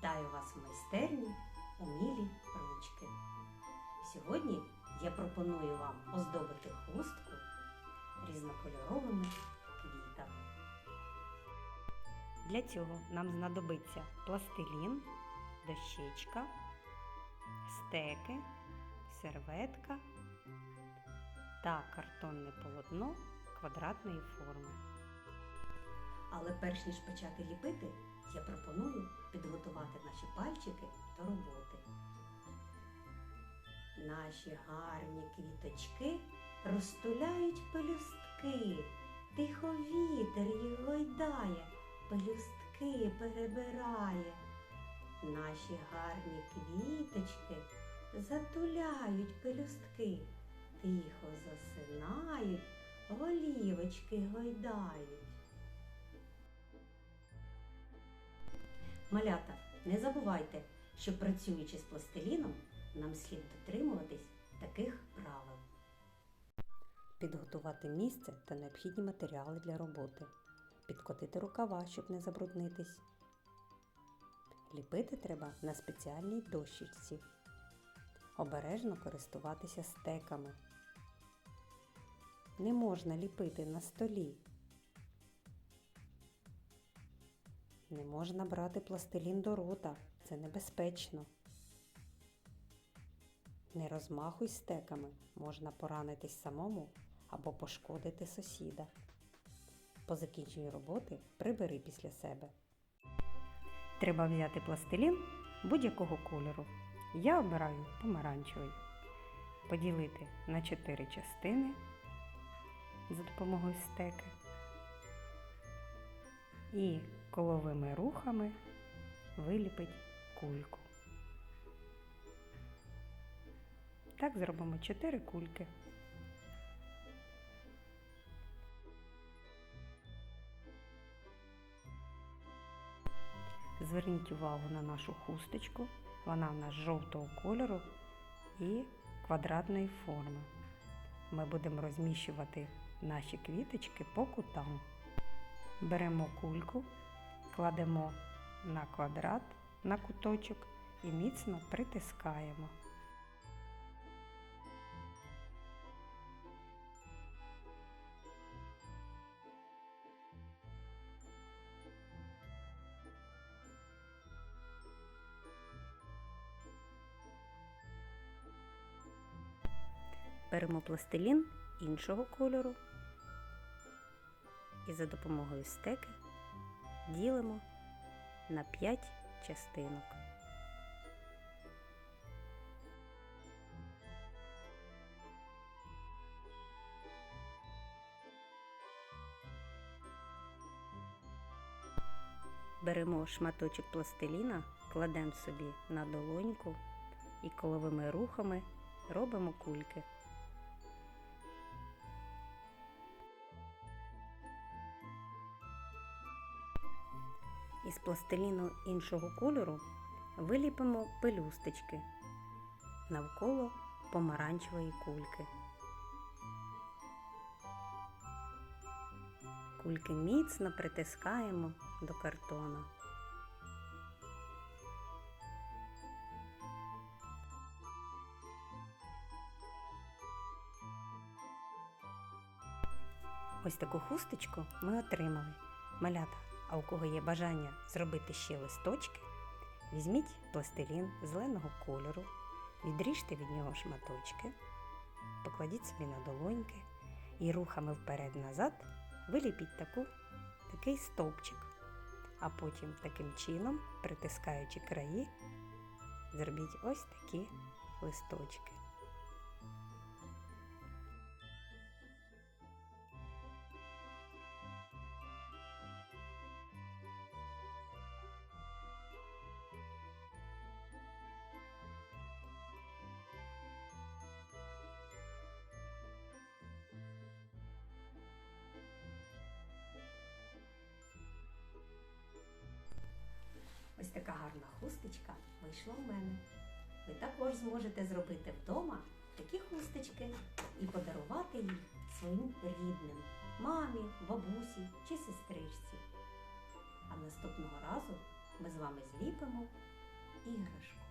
Вітаю вас в майстерні Умілі ручки. Сьогодні я пропоную вам оздобити хустку різнокольоровими квітами. Для цього нам знадобиться пластилін, дощечка, стеки, серветка та картонне полотно квадратної форми. Але перш ніж почати ліпити, я пропоную підготувати наші пальчики до роботи. Наші гарні квіточки розтуляють пелюстки, тихо вітер їх гойдає, пелюстки перебирає. Наші гарні квіточки затуляють пелюстки, тихо засинають, голівочки гойдають. Малята, не забувайте, що працюючи з пластиліном, нам слід дотримуватись таких правил. Підготувати місце та необхідні матеріали для роботи. Підкотити рукава, щоб не забруднитись. Ліпити треба на спеціальній дощечці. Обережно користуватися стеками. Не можна ліпити на столі. Не можна брати пластилін до рота, це небезпечно. Не розмахуй стеками, можна поранитись самому або пошкодити сусіда. По закінченню роботи прибери після себе. Треба взяти пластилін будь-якого кольору. Я обираю помаранчевий. Поділити на 4 частини за допомогою стеки і коловими рухами виліпить кульку. Так зробимо 4 кульки. Зверніть увагу на нашу хусточку. Вона в нас жовтого кольору і квадратної форми. Ми будемо розміщувати наші квіточки по кутам. Беремо кульку, кладемо на квадрат, на куточок і міцно притискаємо. Беремо пластилін іншого кольору і за допомогою стеки ділимо на 5 частинок. Беремо шматочок пластиліна, кладемо собі на долоньку і коловими рухами робимо кульки. Із пластиліну іншого кольору виліпимо пелюсточки навколо помаранчевої кульки. Кульки міцно притискаємо до картона. Ось таку хусточку ми отримали. Малята, а у кого є бажання зробити ще листочки, візьміть пластилін зеленого кольору, відріжте від нього шматочки, покладіть собі на долоньки і рухами вперед-назад виліпіть таку, такий стовпчик. А потім таким чином, притискаючи краї, зробіть ось такі листочки. Гарна хусточка вийшла в мене. Ви також зможете зробити вдома такі хусточки і подарувати їх своїм рідним, мамі, бабусі чи сестричці. А наступного разу ми з вами зліпимо іграшку.